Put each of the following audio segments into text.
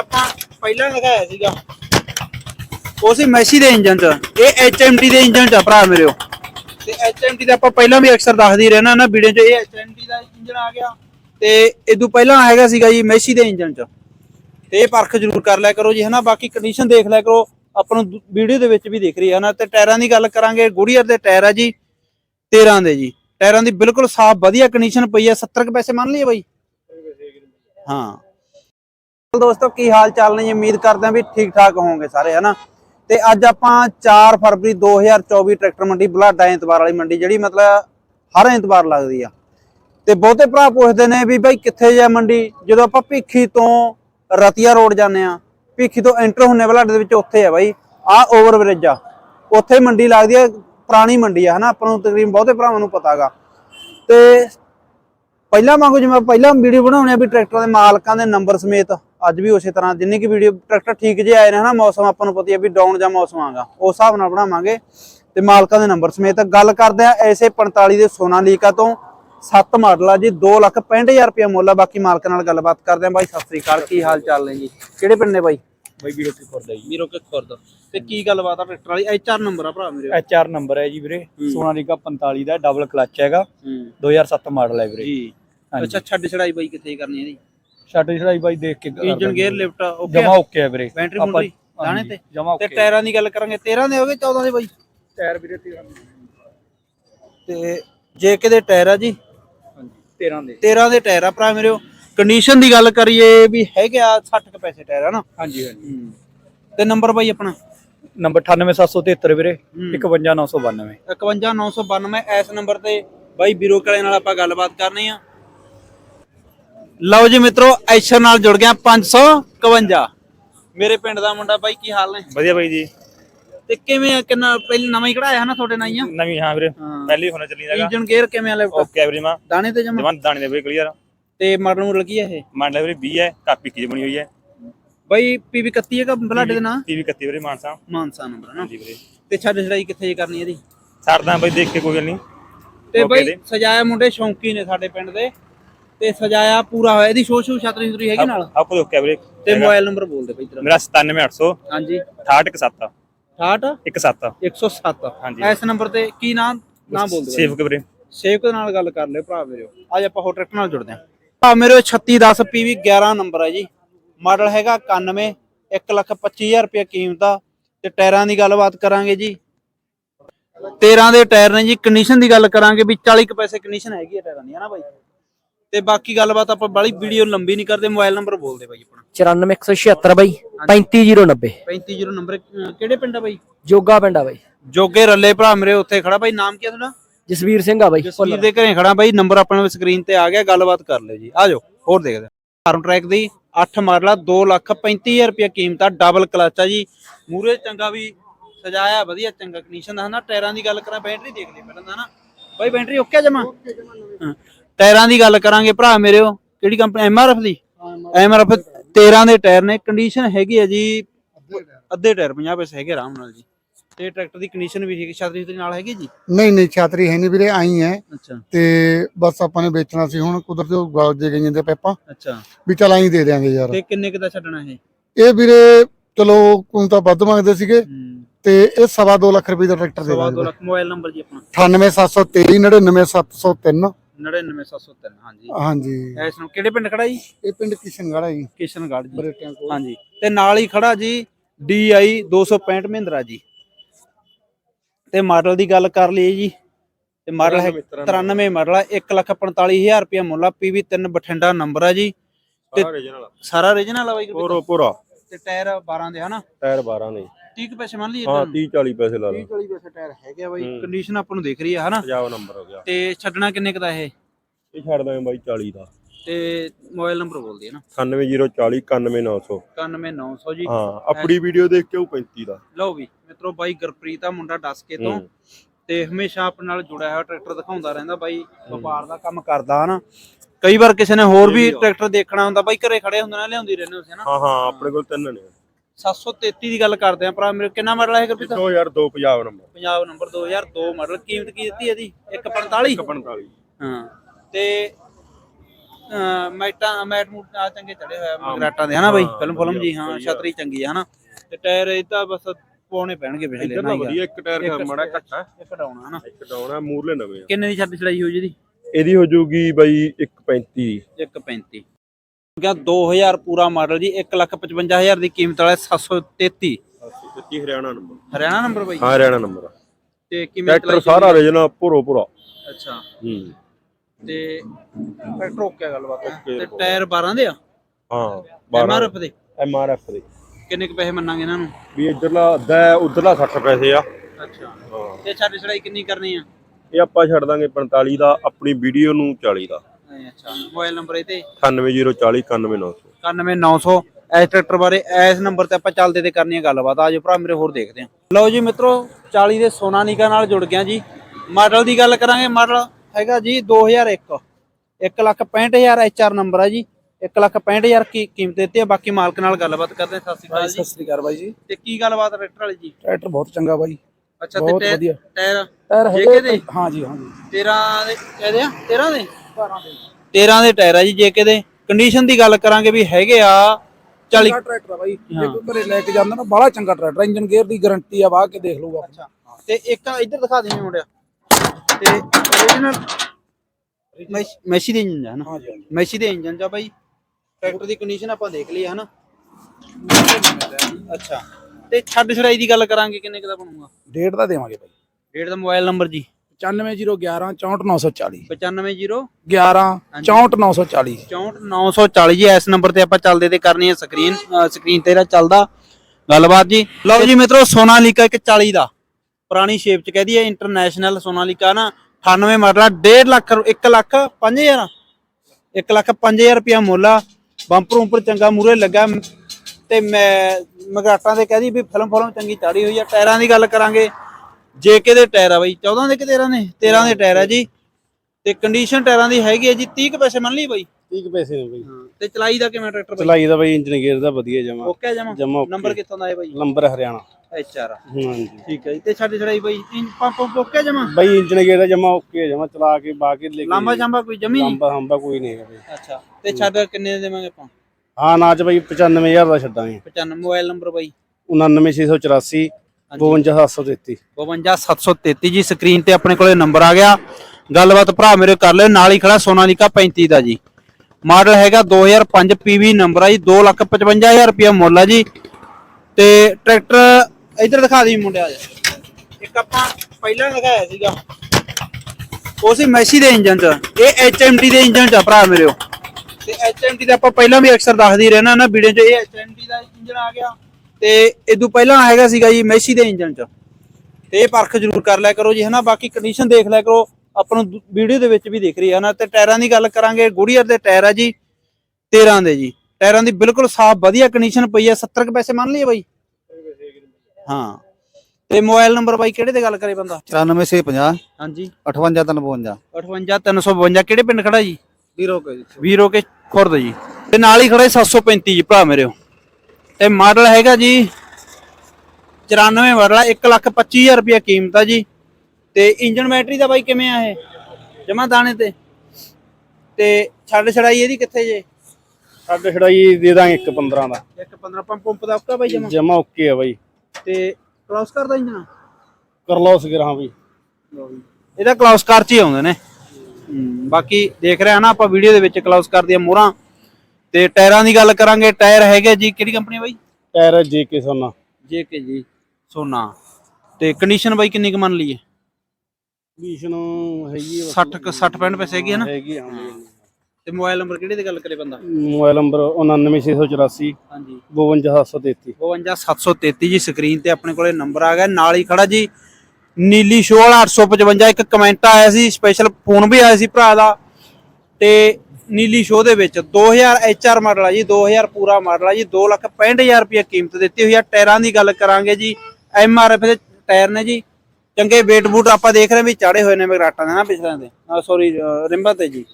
ਆਪਾਂ ਪਹਿਲਾਂ ਲਗਾਇਆ ਸੀਗਾ। ਉਹ ਸੀ ਮੈਸੀ ਦੇ ਇੰਜਨ 'ਚ। ਇਹ HMT ਦੇ ਇੰਜਨ 'ਚ ਆ ਭਰਾ ਮੇਰਿਓ ਤੇ HMT ਦਾ ਆਪਾਂ ਪਹਿਲਾਂ ਵੀ ਅਕਸਰ ਦੱਸਦੇ ਹੀ ਰਹਿਣਾ ਨਾ ਵੀਡੀਓ 'ਚ ਇਹ HMT ਦਾ ਇੰਜਨ ਆ ਗਿਆ। ਤੇ ਇਦੋਂ ਪਹਿਲਾਂ ਹੈਗਾ ਸੀਗਾ ਜੀ ਮੈਸੀ ਦੇ ਇੰਜਨ 'ਚ। ਤੇ ਇਹ ਪਰਖ ਜ਼ਰੂਰ ਕਰ ਲਿਆ ਕਰੋ ਜੀ ਹਨਾ? ਬਾਕੀ ਕੰਡੀਸ਼ਨ ਦੇਖ ਲਿਆ ਕਰੋ। ਆਪਾਂ ਨੂੰ ਵੀਡੀਓ ਦੇ ਵਿੱਚ ਵੀ ਦਿਖ ਰਹੀ ਹੈ ਨਾ ਤੇ ਟਾਇਰਾਂ ਦੀ ਗੱਲ ਕਰਾਂਗੇ ਗੁੜੀਅਰ ਦੇ ਟਾਇਰ ਆ ਜੀ 13 ਦੇ ਜੀ। ਟਾਇਰਾਂ ਦੀ ਬਿਲਕੁਲ ਸਾਫ਼ ਵਧੀਆ ਕੰਡੀਸ਼ਨ ਪਈ ਆ। 70 ਕੁ ਪੈਸੇ ਮੰਨ ਲਈਏ ਬਾਈ? ਹਾਂ। ਦੋਸਤੋ, ਕੀ ਹਾਲ ਚਾਲ ਨੇ? ਉਮੀਦ ਕਰਦੇ ਹਾਂ ਵੀ ਠੀਕ ਠਾਕ ਹੋਵੋਗੇ ਸਾਰੇ, ਹਨਾ? ਤੇ ਅੱਜ ਆਪਾਂ 4 ਫਰਵਰੀ 2024 ਟਰੈਕਟਰ ਮੰਡੀ ਬਲਾਡਾ ਐਤਵਾਰ ਵਾਲੀ ਮੰਡੀ, ਜਿਹੜੀ ਮਤਲਬ ਹਰ ਐਤਵਾਰ ਲੱਗਦੀ ਆ। ਤੇ ਬਹੁਤੇ ਭਰਾ ਪੁੱਛਦੇ ਨੇ ਵੀ ਬਾਈ ਕਿੱਥੇ ਜਾ ਮੰਡੀ? ਜਦੋਂ ਆਪਾਂ ਭੀਖੀ ਤੋਂ ਰਤੀਆ ਰੋਡ ਜਾਂਦੇ ਆ ਭੀਖੀ ਤੋਂ ਐਂਟਰ ਹੁੰਨੇ ਬਲਾਡੇ ਦੇ ਵਿੱਚ ਉੱਥੇ ਆ ਬਾਈ, ਆ ਓਵਰ ਬ੍ਰਿਜ ਆ। ਉੱਥੇ ਮੰਡੀ ਲੱਗਦੀ ਆ, ਪੁਰਾਣੀ ਮੰਡੀ ਆ, ਹਨਾ? ਆਪਾਂ ਨੂੰ ਤਕਰੀਬਨ ਬਹੁਤੇ ਭਰਾਵਾਂ ਨੂੰ ਪਤਾਗਾ। ਤੇ ਪਹਿਲਾਂ ਵਾਂਗੂ ਜਿਵੇਂ ਪਹਿਲਾਂ ਵੀਡੀਓ ਬਣਾਉਣੇ ਆ ਵੀ ਟਰੈਕਟਰਾਂ ਦੇ ਮਾਲਕਾਂ ਦੇ ਨੰਬਰ ਸਮੇਤ ਅੱਜ ਵੀ ਉਸੇ ਤਰ੍ਹਾਂ ਜਿੰਨੀ ਕਿ ਵੀਡੀਓ ਟਰੈਕਟਰ ਠੀਕ ਜੇ ਆਏ ਨੇ ਹਨਾ ਮੌਸਮ ਆਪਾਂ ਨੂੰ ਪਤਾ ਹੀ ਆ ਵੀ ਡਾਊਨ ਜਾਂ ਮੌਸਮ ਆਗਾ ਉਸ ਹਿਸਾਬ ਨਾਲ ਬਣਾਵਾਂਗੇ ਤੇ ਮਾਲਕਾਂ ਦੇ ਨੰਬਰ ਸਮੇਤ ਗੱਲ ਕਰਦੇ ਆ ਐਸੇ 45 ਦੇ ਸੋਨਾਲੀਕਾ ਤੋਂ 7 ਮਾਡਲ ਆ ਜੀ 265000 ਰੁਪਏ ਮੁੱਲ ਆ ਬਾਕੀ ਮਾਲਕ ਨਾਲ ਗੱਲਬਾਤ ਕਰਦੇ ਆ। ਬਾਈ ਸਤਿ ਸ੍ਰੀ ਅਕਾਲ ਕੀ ਹਾਲ ਚਾਲ ਨੇ ਜੀ? ਕਿਹੜੇ ਪਿੰਡ ਨੇ ਬਾਈ? ਬਾਈ ਵੀਰੋ ਕੀ ਕਰਦਾ ਜੀ? ਵੀਰੋ ਕਿ ਖੁਰਦ ਤੇ ਕੀ ਗੱਲਬਾਤ ਆ ਟਰੈਕਟਰ ਵਾਲੀ? ਐਚ ਆਰ ਨੰਬਰ ਆ ਭਰਾ ਮੇਰੇ। ਐਚ ਆਰ ਨੰਬਰ ਹੈ ਜੀ ਵੀਰੇ ਸੋਨਾਲੀਕਾ 45 ਦਾ ਡਬਲ ਕਲਚ ਹੈਗਾ। ਹੂੰ। 2007 ਮਾਡਲ ਹੈ ਵੀਰੇ। ਜੀ। ਹਾਂਜੀ। ਅੱਛਾ ਛੱਡ ਛੜਾਈ ਬਾਈ ਕਿੱਥੇ ਕਰਨੀ ਹੈ ਜੀ ਛੱਡ ਛੜਾਈ ਬਾਈ ਦੇਖ ਕੇ ਇੰਜਨ ਗੇਅਰ ਲਿਫਟ ਓਕੇ ਜਮਾ ਓਕੇ ਹੈ ਵੀਰੇ। ਬੈਟਰੀ ਮੁੰਡਰੀ ਦਾਣੇ ਤੇ? ਜਮਾ ਤੇ ਓਕੇ ਟਾਇਰਾਂ ਦੀ ਗੱਲ ਕਰਾਂਗੇ 13 ਦੇ ਹੋਗੇ 14 ਦੇ ਬਾਈ? ਟਾਇਰ ਵੀਰੇ 13 ਤੇ ਜੇਕੇ ਦੇ ਟਾਇਰ ਆ ਜੀ? ਹਾਂਜੀ 13 ਦੇ। 13 ਦੇ ਟਾਇਰ ਆ ਭਰਾ ਮੇਰਿਓ ਕੰਡੀਸ਼ਨ ਦੀ ਗੱਲ ਕਰੀਏ ਵੀ ਹੈਗੇ ਆ 60 ਕੁ ਪੈਸੇ ਟਾਇਰ ਆ ਨਾ ਹਾਂਜੀ। ਹਾਂਜੀ ਤੇ ਨੰਬਰ ਬਾਈ ਆਪਣਾ? ਨੰਬਰ 98773 ਵੀਰੇ ਹੂੰ। 51992 51992 ਇਸ ਨੰਬਰ ਤੇ ਬਾਈ ਕਲੇ ਨਾਲ ਆਪਾਂ ਗੱਲਬਾਤ ਕਰਨੀ ਆ। ਲਓ ਜੀ ਮਿੱਤਰੋ ਐਸ਼ਰ ਨਾਲ ਜੁੜ ਗਿਆ 551 ਮੇਰੇ ਪਿੰਡ ਦਾ ਮੁੰਡਾ ਬਾਈ ਕੀ ਹਾਲ ਨੇ? ਵਧੀਆ ਬਾਈ ਜੀ। ਤੇ ਕਿਵੇਂ ਆ ਕਿੰਨਾ ਪਹਿਲੇ ਨਵਾਂ ਹੀ ਕਢਾਇਆ ਹਨਾ ਤੁਹਾਡੇ ਨਾਲ ਹੀ ਆ? ਨਵੀਂ ਹਾਂ ਵੀਰੇ ਹਾਂ। ਪਹਿਲੀ ਹੋਣਾ ਚੱਲੀ ਜਾਗਾ ਇੰਜਨ ਗੇਅਰ ਕਿਵੇਂ ਆ ਲੈਪਟਾਪ ਓਕੇ ਵੀਰੇ ਮਾ ਦਾਣੇ ਤੇ ਜਮਾ ਜਵਾਨ ਦਾਣੇ ਦੇ ਵੀਰੇ ਕਲੀਅਰ ਤੇ ਮਾਡਲ ਨੂੰ ਲੱਗੀ ਆ ਇਹ? ਮੰਨ ਵੀਰੇ 20 ਹੈ ਕਾਪੀ ਕੀ ਬਣੀ ਹੋਈ ਹੈ ਬਾਈ ਪੀਵੀ 31 ਹੈ ਕਿ ਬਲਾਡੇ ਦੇ ਨਾਂ? ਟੀਵੀ 31 ਵੀਰੇ ਮਾਨਸਾ। ਮਾਨਸਾ ਨੰਬਰ ਨਾ ਹਾਂਜੀ ਵੀਰੇ। ਤੇ ਛੱਡ ਛੜਾਈ ਕਿੱਥੇ ਜੇ ਕਰਨੀ ਇਹਦੀ? ਛੱਡਦਾ ਬਾਈ ਦੇਖ ਕੇ ਕੋਈ ਗੱਲ ਨਹੀਂ। ਤੇ Okay ਬਾਈ ਜੀ। ਸਜਾਇਆ ਮੁੰਡੇ ਸ਼ੌਂਕੀ ਨੇ ਸਾਡੇ ਪਿੰਡ ਦੇ। ਤੇ ਸਜਾਇਆ ਪੂਰਾ ਹੋਇਆ। ਇਹਦੀ ਸ਼ੋਅ ਸ਼ੂ ਛਤਰੀ ਛਤਰੀ ਹੈਗੀ ਨਾਲ? ਆਪਕੋ ਓਕੇ ਵੀਰੇ ਤੇ ਮੋਬਾਈਲ ਨੰਬਰ ਬੋਲ ਦੇ ਬਾਈ ਤੇਰਾ। ਮੇਰਾ 97800 ਹਾਂਜੀ। 6817 68 17 107 ਹਾਂਜੀ। ਇਸ ਨੰਬਰ ਤੇ ਕੀ ਨਾਮ? ਨਾਮ ਬੋਲ ਦੇ ਸੇਵਕ ਵੀਰੇ। ਸੇਵਕ ਦੇ ਨਾਲ ਗੱਲ ਕਰ ਲਿਓ ਭਰਾ ਮੇਰੇ ਅੱਜ ਆਪਾਂ ਹੋਰ ਟਰੈਕਟਰ ਨਾਲ ਜੁੜਦੇ ਹਾਂ। ਭਰਾ ਮੇਰੇ 3610 PV 11 ਨੰਬਰ ਹੈ ਜੀ। ਮਾਡਲ ਹੈਗਾ 91 125000 ਰੁਪਏ ਕੀਮਤ ਆ। ਤੇ ਟਾਇਰਾਂ ਦੀ ਗੱਲਬਾਤ ਕਰਾਂਗੇ ਜੀ। 13 ਦੇ ਟਾਇਰ ਨੇ ਜੀ। ਕੰਡੀਸ਼ਨ ਦੀ ਗੱਲ ਕਰਾਂਗੇ ਵੀ 40 ਕੁ ਪੈਸੇ ਕੰਡੀਸ਼ਨ ਹੈਗੀ ਹੈ ਟਾਇਰਾਂ ਦੀ ਹੈ ਨਾ ਬਾਈ? ਤੇ ਬਾਕੀ ਗੱਲਬਾਤ ਆਪਾਂ ਬਾਲੀ ਵੀਡੀਓ ਲੰਬੀ ਨਹੀਂ ਕਰਦੇ ਮੋਬਾਈਲ ਨੰਬਰ ਬੋਲਦੇ ਬਾਈ ਆਪਣਾ। 94176 ਬਾਈ 35090 350 ਨੰਬਰ ਕਿਹੜੇ ਪਿੰਡ ਆ ਬਾਈ? ਜੋਗਾ ਪਿੰਡ ਆ ਬਾਈ। ਜੋਗੇ ਰੱਲੇ ਭਰਾ ਮੇਰੇ ਉੱਥੇ ਖੜਾ ਬਾਈ ਨਾਮ ਕੀ ਆ ਤੁਹਾਡਾ? ਜਸਵੀਰ ਸਿੰਘ ਆ ਬਾਈ ਜਸਵੀਰ ਦੇ ਘਰੇ ਖੜਾ ਬਾਈ ਨੰਬਰ ਆਪਣੇ ਸਕਰੀਨ ਤੇ ਆ ਗਿਆ ਗੱਲਬਾਤ ਕਰ ਲਿਓ ਜੀ। ਆ ਜਾਓ ਹੋਰ ਦੇਖਦੇ ਹਾਂ। ਫਾਰਮ ਟਰੈਕ ਦੀ 8 ਮਾਡਲ ਆ 2 ਲੱਖ 35000 ਰੁਪਏ ਕੀਮਤ ਆ ਡਬਲ ਕਲਚ ਆ ਜੀ। ਮੂਰੇ ਚੰਗਾ ਵੀ ਸਜਾਇਆ ਵਧੀਆ ਚੰਗਾ ਕੰਡੀਸ਼ਨ ਦਾ ਹਨਾ? ਟਾਇਰਾਂ ਦੀ ਗੱਲ ਕਰਾਂ ਬੈਟਰੀ ਦੇਖ ਲਈ ਪਹਿਲਾਂ ਦਾ ਨਾ ਬਾਈ ਬੈਟਰੀ ਓਕੇ ਜਮਾ? ਟਾਇਰਾਂ ਦੀ ਗੱਲ ਕਰਾਂਗੇ ਭਰਾ ਮੇਰਿਓ ਕਿਹੜੀ ਕੰਪਨੀ ਐਮਆਰਐਫ ਦੀ? ਐਮਆਰਐਫ 13 ਦੇ। ਟਾਇਰ ਨੇ ਕੰਡੀਸ਼ਨ ਹੈਗੀ ਆ ਜੀ ਅੱਧੇ ਟਾਇਰ। 50 ਪੈਸੇ ਹੈਗੇ ਆਰਾਮ ਨਾਲ ਜੀ। ਤੇ ਟਰੈਕਟਰ ਦੀ ਕੰਡੀਸ਼ਨ ਵੀ ਠੀਕ ਛਤਰੀ ਦੇ ਨਾਲ ਹੈਗੀ ਜੀ? ਨਹੀਂ ਨਹੀਂ ਛਾਤਰੀ ਹੈ ਨਹੀਂ ਵੀਰੇ ਆਈ ਹੈ। ਅੱਛਾ। ਤੇ ਬਸ ਆਪਾਂ ਨੇ ਵੇਚਣਾ ਸੀ ਹੁਣ ਕੁਦਰਤ ਉਹ ਗਲ ਜੇ ਗਈਆਂ ਤੇ ਪੈਪਾਂ ਅੱਛਾ। ਵੀ ਚਲ ਆਈ ਦੇ ਦਿਆਂਗੇ ਯਾਰ। ਤੇ ਕਿੰਨੇ ਕੁ ਦਾ ਛੱਡਣਾ ਇਹ? ਇਹ ਵੀਰੇ ਚਲੋ ਕੋਈ ਤਾਂ ਵੱਧ ਮੰਗਦੇ ਸੀਗੇ। ਹੂੰ। ਤੇ ਇਹ ਸਵਾ ਦੋ ਲੱਖ ਰੁਪਏ ਦਾ ਟਰੈਕਟਰ ਦੇ ਦਾਂਗੇ ਲੱਖ ਮੋਬਾਈਲ ਨੰਬਰ ਜੀ ਆਪਣਾ। 98723 99703 99703 ਹਾਂਜੀ। ਹਾਂਜੀ। ਇਸ ਨੂੰ ਕਿਹੜੇ ਪਿੰਡ ਖੜਾ ਜੀ? ਇਹ ਪਿੰਡ ਕਿਸ਼ਨਗੜ੍ਹ ਹੈ ਜੀ। ਕਿਸ਼ਨਗੜ੍ਹ ਜੀ। ਬਰੇਟਿਆਂ ਕੋਲ। ਹਾਂਜੀ। ਤੇ ਨਾਲ ਹੀ ਖੜਾ ਜੀ DI 265 ਮਹਿੰਦਰਾ ਜੀ। ਤੇ ਮਾਡਲ ਦੀ ਗੱਲ ਕਰ ਲਈਏ ਜੀ ਤੇ ਮਾਡਲ ਹੈ 93 ਮਾਡਲ ਆ 145000 ਰੁਪਏ ਮੁੱਲ ਆ PV 3 ਬਠਿੰਡਾ ਨੰਬਰ ਆ ਜੀ। ਤੇ ਸਾਰਾ ਰੀਜਨਲ ਆ। ਬਾਈ ਪੂਰਾ ਪੂਰਾ। ਤੇ ਟਾਇਰ 12 ਦੇ ਹਨਾ? ਟਾਇਰ 12 ਨੇ 30 ਕੁ ਪੈਸੇ ਮੰਨ ਲਈਏ ਹਾਂ ਤਾਂ 30 40 ਪੈਸੇ ਲਾ 30 ਲਓ 40 ਪੈਸੇ ਟਾਇਰ ਹੈਗੇ ਆ ਬਾਈ। ਕੰਡੀਸ਼ਨ ਆਪਾਂ ਨੂੰ ਦਿਖ ਰਹੀ ਆ ਹਨਾ? 50 ਨੰਬਰ ਹੋ ਗਿਆ। ਤੇ ਛੱਡਣਾ ਕਿੰਨੇ ਕੁ ਦਾ ਇਹ? ਇਹ ਛੱਡ ਦਾਂਗੇ ਬਾਈ 40 ਦਾ। ਤੇ ਮੋਬਾਈਲ ਨੰਬਰ ਬੋਲਦੀ ਹੈ ਨਾ। 98040 91900 91900 ਜੀ। ਹਾਂ ਆਪਣੀ ਵੀਡੀਓ ਦੇਖ ਕੇ ਉਹ 35 ਦਾ। ਲਓ ਵੀ ਮਿੱਤਰੋ ਬਾਈ ਗੁਰਪ੍ਰੀਤ ਆ ਮੁੰਡਾ ਡਸਕੇ ਤੋਂ। ਤੇ ਹਮੇਸ਼ਾ ਆਪਣੇ ਨਾਲ ਜੁੜਿਆ ਹੋਇਆ ਟਰੈਕਟਰ ਦਿਖਾਉਂਦਾ ਰਹਿੰਦਾ ਬਾਈ ਵਪਾਰ ਦਾ ਕੰਮ ਕਰਦਾ ਹਨਾ। ਕਈ ਵਾਰ ਕਿਸੇ ਨੇ ਹੋਰ ਵੀ ਟਰੈਕਟਰ ਦੇਖਣਾ ਹੁੰਦਾ ਬਾਈ ਘਰੇ ਖੜੇ ਹੁੰਦੇ ਨੇ ਲਿਆਉਂਦੀ ਰਹਿੰਦੇ ਹੁੰਦੇ ਹਨਾ। ਹਾਂ ਹਾਂ ਆਪਣੇ ਕੋਲ ਤਿੰਨ ਨੇ। 733 ਦੀ ਗੱਲ ਕਰਦੇ ਆ ਭਰਾ ਮੇਰੇ ਕਿੰਨਾ ਮਾਡਲ ਹੈ Gurpreet? 2002 Punjab number. Punjab number 2002 model ਕੀਮਤ ਕੀ ਦਿੱਤੀ ਇਹਦੀ? 145 145 ਹਾਂ। ਤੇ ਮੈਟਾਂ ਮੈਟ ਮੂਟ ਆ ਚੰਗੇ ਚੜੇ ਹੋਇਆ ਮਗਰਾਟਾਂ ਦੇ ਹਨਾ ਬਾਈ? ਫਿਲਮ ਫਿਲਮ ਜੀ ਹਾਂ। ਛਤਰੀ ਚੰਗੀ ਹੈ ਹਨਾ? ਤੇ ਟਾਇਰ ਇਹ ਤਾਂ ਬਸ ਪਾਉਣੇ ਪੈਣਗੇ ਪਿਛਲੇ ਇੱਧਰ ਨਾ ਤਾਂ ਹੀ ਵਧੀਆ ਇੱਕ ਟਾਇਰ ਮਾੜਾ ਘੱਟ। ਇੱਕ ਡਾਉਣਾ ਹਨਾ? ਇੱਕ ਡਾਉਣ ਮੂਰਲੇ ਨਵੇਂ ਕਿੰਨੇ ਦੀ ਛੱਡ ਛੜਾਈ ਹੋ ਜੀ ਦੀ ਇਹਦੀ ਹੋ ਜਾਊਗੀ ਬਾਈ 135 135 ਗਿਆ 2000 ਪੂਰਾ ਮਾਡਲ ਜੀ 155000 ਦੀ ਕੀਮਤ ਵਾਲਾ 733 ਦਿੱਤੀ ਹਰਿਆਣਾ ਨੰਬਰ। ਹਰਿਆਣਾ ਨੰਬਰ ਬਾਈ? ਹਾਂ ਹਰਿਆਣਾ ਨੰਬਰ ਤੇ ਕਿਵੇਂ ਟਰੈਕਟਰ ਸਾਰਾ ਰਜਨਾ ਭੁਰੋ ਭੁਰਾ ਅੱਛਾ। ਹੂੰ। ਤੇ ਟਰੈਕਟਰ ਓਕੇ ਗੱਲਬਾਤ। ਹੈ Okay ਤੇ। ਟਾਇਰ 12 ਦੇ ਆ? ਹਾਂ ਐਮਆਰਐਫ ਦੇ? ਐਮ ਆਰ ਐਫ ਦੇ। ਕਿੰਨੇ ਕੁ ਪੈਸੇ ਮੰਨਾਂਗੇ ਇਹਨਾਂ ਨੂੰ? ਵੀ ਇਧਰਲਾ ਅੱਧਾ ਹੈ ਉਧਰਲਾ 60 ਪੈਸੇ ਆ। ਅੱਛਾ। ਹਾਂ। ਤੇ ਛੱਡ ਛੜਾਈ ਕਿੰਨੀ ਕਰਨੀ ਆ? ਇਹ ਆਪਾਂ ਛੱਡ ਦਾਂਗੇ 45 ਦਾ ਆਪਣੀ ਵੀਡੀਓ ਨੂੰ 40 ਦਾ। ਐ ਅੱਛਾ। ਮੋਬਾਈਲ ਨੰਬਰ ਇਹ ਤੇ 98040 91900 91900 ਇਸ ਟਰੈਕਟਰ ਬਾਰੇ ਇਸ ਨੰਬਰ ਤੇ ਆਪਾਂ ਚੱਲਦੇ ਤੇ ਕਰਨੀ ਆ ਗੱਲਬਾਤ। ਆਜੋ ਭਰਾ ਮੇਰੇ ਹੋਰ ਦੇਖਦੇ ਆ। ਲਓ ਜੀ ਮਿੱਤਰੋ 40 ਦੇ ਸੋਨਾਲੀਕਾ ਨਾਲ ਜੁੜ ਗਿਆ ਜੀ। ਮਾਡਲ ਦੀ ਗੱਲ ਕਰਾਂਗੇ ਮਾਡਲ। ਹੈਗਾ ਜੀ 2001 1 ਲੱਖ 65000 ਐਚਆਰ ਨੰਬਰ ਆ ਜੀ। 1 ਲੱਖ 65000 ਕੀ ਕੀਮਤ ਦਿੱਤੀ ਆ। ਬਾਕੀ ਮਾਲਕ ਨਾਲ ਗੱਲਬਾਤ ਕਰਦੇ ਆ ਸਤਿ ਸ਼੍ਰੀ ਅਕਾਲ ਜੀ। ਸਤਿ ਸ੍ਰੀ ਅਕਾਲ ਬਾਈ ਜੀ। ਤੇ ਕੀ ਗੱਲਬਾਤ ਟਰੈਕਟਰ ਵਾਲੀ ਜੀ? ਟਰੈਕਟਰ ਬਹੁਤ ਚੰਗਾ ਬਾਈ। ਅੱਛਾ ਤੇ ਬਹੁਤ ਟਾਇਰ- ਵਧੀਆ। ਟਾਇਰ ਟਾਇਰ JK ਹੈਗੇ ਦੇ ਹਾਂ ਜੀ ਹਾਂ ਜੀ। 13 ਦੇ ਕਹਦੇ ਆ? 13 ਦੇ? 13 ਦੇ ਟਾਇਰ ਆ ਜੀ ਜੇ ਕਿਤੇ ਕੰਡੀਸ਼ਨ ਦੀ ਗੱਲ ਕਰਾਂਗੇ ਵੀ ਹੈਗੇ ਆ 40 ਚੰਗਾ ਟਰੈਕਟਰ ਆ ਬਾਈ। ਜੇ ਕੋਈ ਘਰੇ ਲੈ ਕੇ ਜਾਂਦਾ ਨਾ ਬੜਾ ਚੰਗਾ ਟਰੈਕਟਰ ਇੰਜਨ ਗੇਅਰ ਦੀ ਗਾਰੰਟੀ ਆ ਵਾਹ ਕੇ ਦੇਖ ਲਊਗਾ ਅੱਛਾ। ਤੇ ਇੱਕ ਇੱਧਰ ਦਿਖਾ ਦੇ ਮੁੰਡਿਆ। ਤੇ origignal ਮੈਸ਼ੀ ਦੇ ਇੰਜਨ ਹੈ ਨਾ ਹਾਂ ਜੀ ਹਾਂ ਜੀ ਮੈਸ਼ੀ ਦੇ ਇੰਜਨ ਚ ਆ ਬਾਈ। ਟਰੈਕਟਰ ਦੀ ਕੰਡੀਸ਼ਨ ਆਪਾਂ ਦੇਖ ਲਈ ਹੈ ਨਾ ਅੱਛਾ। ਤੇ ਛੱਡ ਛੜਾਈ ਦੀ ਗੱਲ ਕਰਾਂਗੇ ਕਿੰਨੇ ਕੁ ਦਾ ਬਣੂਗਾ? ਡੇਟ ਦਾ ਦੇਵਾਂਗੇ ਬਾਈ। ਡੇਟ ਦਾ ਮੋਬਾਈਲ ਨੰਬਰ ਜੀ। 95011 64940 950 11 64940 64940 ਜੀ ਇਸ ਨੰਬਰ ਤੇ ਆਪਾਂ ਚੱਲਦੇ ਤੇ ਕਰਨੀ ਹੈ ਸਕਰੀਨ ਸਕਰੀਨ ਤੇ ਇਹਦਾ ਚੱਲਦਾ। ਗੱਲਬਾਤ ਜੀ। ਲਓ ਜੀ ਮਿੱਤਰੋ ਸੋਨਾਲੀਕਾ ਇੱਕ 40 ਦਾ। ਪੁਰਾਣੀ ਸ਼ੇਪ ਚ ਕਹਦੀ ਹੈ ਇੰਟਰਨੈਸ਼ਨਲ ਸੋਨਾਲੀਕਾ ਨਾ 98 ਮਾਡਲ 1.5 ਲੱਖ 1 ਲੱਖ 5000 1 ਲੱਖ 5000 ਰੁਪਿਆ ਮੁੱਲ ਆ। ਬੰਪਰ ਉੱਪਰ ਚੰਗਾ ਮੂਰੇ ਲੱਗਾ। ਤੇ ਮੈਂ ਮਗਰਾਟਾਂ ਦੇ ਕਹਦੀ ਵੀ ਫਿਲਮ ਫਿਲਮ ਚੰਗੀ ਚਾੜੀ ਹੋਈ ਆ। ਟਾਇਰਾਂ ਦੀ ਗੱਲ ਕਰਾਂਗੇ। ਜੇਕੇ ਦੇ ਟਾਇਰ ਆ ਬਾਈ 14 ਦੇ ਕਿ 13 ਨੇ 13 ਦੇ ਟਾਇਰ ਆ ਜੀ। ਤੇ ਕੰਡੀਸ਼ਨ ਟਾਇਰਾਂ ਦੀ ਹੈਗੀ ਹੈ ਜੀ 30 ਕੁ ਪੈਸੇ ਮੰਨ ਲਈ ਬਾਈ? 30 ਪੈਸੇ ਨੇ ਬਈ। ਤੇ ਚਲਾਈ ਦਾ ਕਿਵੇਂ ਟਰੈਕਟਰ ਬਾਈ? ਚਲਾਈ ਦਾ ਬਈ ਇੰਜਨ ਗੇਅਰ ਦਾ ਵਧੀਆ ਜਮਾ। ਓਕੇ ਜਮਾ? ਜਮਾ okay। ਨੰਬਰ ਕਿੱਥੋਂ ਦਾ ਹੈ ਬਾਈ? ਨੰਬਰ ਹਰਿਆਣਾ। ਐਚਆਰ ਹਾਂਜੀ। ਠੀਕ ਹੈ ਜੀ। ਤੇ ਛੱਡ ਛੜਾਈ ਬਾਈ ਇੰਜ ਪੰਪ ਓਕੇ ਜਮਾ? ਬਈ ਇੰਜਨ ਗੇਅਰ ਦਾ ਜਮਾ ਓਕੇ ਜਮਾ ਚਲਾ ਕੇ ਬਾਕੀ ਲੈ ਕੇ ਲਾਂਬਾ ਜਾਂਬਾ ਕੋਈ ਜਮੀ ਲੰਬਾ ਹੰਬਾ ਕੋਈ ਨਹੀਂ ਬਈ। ਅੱਛਾ। ਤੇ ਛੱਡ ਕਿੰਨੇ ਦੇਵਾਂਗੇ ਆਪਾਂ? ਹਾਂ ਨਾ ਚ ਬਈ 95000 ਦਾ ਛੱਡਾਂਗੇ। 95 ਮੋਬਾਈਲ ਨੰਬਰ ਬਾਈ? 99684 52733 52733 ਜੀ ਸਕਰੀਨ ਤੇ ਆਪਣੇ ਕੋਲੇ ਨੰਬਰ ਆ ਗਿਆ। ਗੱਲਬਾਤ ਭਰਾ ਮੇਰੇ ਕਰ ਲਿਓ ਨਾਲ ਹੀ ਖੜਾ ਸੋਨਾਲੀਕਾ 35 ਦਾ ਜੀ। ਮਾਡਲ ਹੈਗਾ 2005 ਪੀਵੀ ਨੰਬਰ ਆ ਜੀ 255000 ਰੁਪਇਆ ਮੁੱਲ ਆ ਜੀ। ਤੇ ਟਰੈਕਟਰ ਇੱਧਰ ਦਿਖਾ ਦੇ ਮੁੰਡਿਆ ਜੀ। ਇੱਕ ਆਪਾਂ ਪਹਿਲਾਂ ਲਗਾਇਆ ਸੀਗਾ। ਉਹ ਸੀ ਮੈਸੀ ਦੇ ਇੰਜਨ ਚ, ਇਹ HMD ਦੇ ਇੰਜਨ ਚ ਆ ਭਰਾ ਮੇਰਿਓ ਤੇ HMD ਦਾ ਆਪਾਂ ਪਹਿਲਾਂ ਵੀ ਅਕਸਰ ਦੱਸਦੇ ਹੀ ਰਹਿਣਾ ਨਾ ਵੀਡੀਓ 'ਚ, ਇਹ HMD ਦਾ ਇੰਜਨ ਆ ਗਿਆ। ਤੇ ਇਦੋਂ ਪਹਿਲਾਂ ਹੈਗਾ ਸੀਗਾ ਜੀ ਮੈਸੀ ਦੇ ਇੰਜਨ 'ਚ। ਤੇ ਇਹ ਪਰਖ ਜ਼ਰੂਰ ਕਰ ਲਿਆ ਕਰੋ ਜੀ, ਹਨਾ? ਬਾਕੀ ਕੰਡੀਸ਼ਨ ਦੇਖ ਲਿਆ ਕਰੋ। ਆਪਾਂ ਨੂੰ ਵੀਡੀਓ ਦੇ ਵਿੱਚ ਵੀ ਦਿਖ ਰਹੀ ਹੈ ਨਾ ਤੇ ਟਾਇਰਾਂ ਦੀ ਗੱਲ ਕਰਾਂਗੇ ਗੁੜੀਅਰ ਦੇ ਟਾਇਰ ਆ ਜੀ 13 ਦੇ ਜੀ। ਟਾਇਰਾਂ ਦੀ ਬਿਲਕੁਲ ਸਾਫ਼ ਵਧੀਆ ਕੰਡੀਸ਼ਨ ਪਈ ਆ 70 ਕੁ ਪੈਸੇ ਮੰਨ ਲਈਏ ਬਾਈ? ਹਾਂ। ਤੇ ਮੋਬਾਈਲ ਨੰਬਰ ਬਾਈ ਕਿਹੜੇ ਤੇ ਗੱਲ ਕਰੇ ਬੰਦਾ? 94650 ਹਾਂਜੀ। 58352 58352 ਕਿਹੜੇ ਪਿੰਡ ਖੜਾ ਜੀ? ਵੀਰੋ ਕੇ ਵੀਰੋ ਕੇ ਖੁਰਦ ਜੀ। ਤੇ ਨਾਲ ਹੀ ਖੜਾ ਜੀ 735 ਜੀ ਭਰਾ ਮੇਰਿਓ ਤੇ ਮਾਡਲ ਹੈਗਾ ਜੀ 94 ਮਾਡਲ ਆ 1 ਲੱਖ 25000 ਰੁਪਇਆ ਕੀਮਤ ਆ ਜੀ। ਤੇ ਇੰਜਨ ਬੈਟਰੀ ਦਾ ਬਾਈ ਕਿਵੇਂ ਆ ਇਹ? ਜਮਾ ਦਾਣੇ ਤੇ। ਤੇ ਛੱਡ ਛੜਾਈ ਇਹਦੀ ਕਿੱਥੇ ਜੇ? ਛੱਡ ਛੜਾਈ ਦੇ ਦਾਂਗੇ ਇੱਕ 15 ਦਾ। ਇੱਕ 15 ਪੰਪ ਪੰਪ ਦਾ ਔਕਾ ਬਾਈ ਜਮਾ। ਜਮਾ ਓਕੇ ਆ ਬਈ। ਤੇ ਕਲੌਸ ਕਰਦਾ ਇੰਜਨ ਕਰ ਲਓ ਸਗਰ ਹਾਂ ਬਈ ਇਹਦਾ ਕਲੌਸ ਕਾਰ ਚ ਹੀ ਆਉਂਦੇ ਨੇ। ਬਾਕੀ ਦੇਖ ਰਿਹਾ ਨਾ ਆਪਾਂ ਵੀਡੀਓ ਦੇ ਵਿੱਚ ਕਲੌਸ ਕਰ ਦੀਆਂ ਮੋਹਰਾਂ। ਤੇ ਟਾਇਰਾਂ ਦੀ ਗੱਲ ਕਰਾਂਗੇ ਟਾਇਰ ਹੈਗੇ ਜੀ ਕਿਹੜੀ ਕੰਪਨੀ ਬਾਈ? ਟਾਇਰ ਜੇ ਕੇ ਸੋਨਾ। ਜੇਕੇ ਜੀ ਸੋਨਾ। ਤੇ ਕੰਡੀਸ਼ਨ ਬਾਈ ਕਿੰਨੀ ਕੁ ਮੰਨ ਲਈਏ? ਭੀਸ਼ਣ ਹੈਗੀ 60 ਕੁ 60 65 ਪੈਸੇ ਹੈਗੀ ਹੈ ਨਾ? ਹੈਗੀ ਹਾਂ ਬਈ। ਤੇ ਮੋਬਾਈਲ ਨੰਬਰ ਕਿਹੜੇ ਤੇ ਗੱਲ ਕਰੇ ਬੰਦਾ? ਮੋਬਾਈਲ ਨੰਬਰ 99684 ਹਾਂਜੀ। 52733 52733 ਜੀ ਸਕਰੀਨ ਤੇ ਆਪਣੇ ਕੋਲੇ ਨੰਬਰ ਆ ਗਿਆ। ਨਾਲ ਹੀ ਖੜਾ ਜੀ ਨੀਲੀ ਸ਼ੋ ਵਾਲਾ 855 ਇੱਕ ਕਮੈਂਟ ਆਇਆ ਸੀ ਸਪੈਸ਼ਲ ਫੋਨ ਵੀ ਆਇਆ ਸੀ ਭਰਾ ਦਾ। ਤੇ ਨੀਲੀ ਸ਼ੋ ਦੇ ਵਿੱਚ 2000 HR ਮਾਡਲ ਆ ਜੀ 2000 ਪੂਰਾ ਮਾਡਲ ਆ ਜੀ 265000 ਰੁਪਏ ਕੀਮਤ ਦਿੱਤੀ ਹੋਈ ਆ। ਟਾਇਰਾਂ ਦੀ ਗੱਲ ਕਰਾਂਗੇ ਜੀ MRF ਦੇ ਟਾਇਰ ਨੇ ਜੀ ਚੰਗੇ ਵੇਟ ਬੂਟ ਆਪਾਂ ਦੇਖ ਰਹੇ ਵੀ ਚਾੜੇ ਹੋਏ ਨੇ ਮਗਰਾਟਾਂ ਦੇ ਨਾ ਪਿਛਲਾਂ ਦੇ। ਸੌਰੀ ਰਿੰਬਾਂ ਤੇ ਜੀ।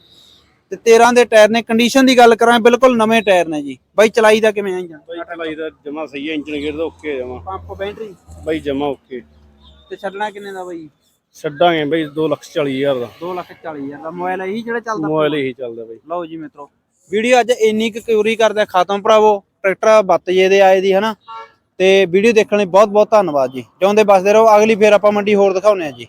ਤੇ 13 ਦੇ ਟਾਇਰ ਨੇ ਕੰਡੀਸ਼ਨ ਦੀ ਗੱਲ ਕਰਾਂ ਬਿਲਕੁਲ ਨਵੇਂ ਟਾਇਰ ਨੇ ਜੀ। ਬਾਈ ਚਲਾਈ ਦਾ ਕਿਵੇਂ ਹੈ ਜੀ? ਚਲਾਈ ਦਾ ਜਮਾ ਸਹੀ ਹੈ ਇੰਜਨ ਗੇਅਰ ਦਾ ਓਕੇ ਜਮਾ। ਪੰਪ ਬੈਟਰੀ ਬਾਈ ਜਮਾ ਓਕੇ ਤੇ ਛੱਡਣਾ ਕਿੰਨੇ ਦਾ ਬਾਈ? ਛੱਡਾਂਗੇ ਬਾਈ 2 ਲੱਖ 40 ਹਜ਼ਾਰ ਦਾ। 2 ਲੱਖ 40 ਹਜ਼ਾਰ ਦਾ। ਮੋਬਾਈਲ ਇਹੀ ਜਿਹੜਾ ਚੱਲਦਾ? ਮੋਬਾਈਲ ਇਹੀ ਚੱਲਦਾ ਬਾਈ। ਲਓ ਜੀ ਮਿੱਤਰੋ। ਵੀਡੀਓ ਅੱਜ ਇੰਨੀ ਕੁ ਕਿਊਰੀ ਕਰਦਾ ਖਤਮ ਭਰਾਵੋ। ਟਰੈਕਟਰ ਬੱਤ ਜੇ ਦੇ ਆਏ ਦੀ ਹਨਾ? ਤੇ ਵੀਡੀਓ ਦੇਖਣ ਲਈ ਬਹੁਤ ਬਹੁਤ ਧੰਨਵਾਦ ਜੀ। ਚਾਹੁੰਦੇ ਬਸਦੇ ਰਹੋ। ਅਗਲੀ ਫੇਰ ਆਪਾਂ ਮੰਡੀ ਹੋਰ ਦਿਖਾਉਨੇ ਆ ਜੀ।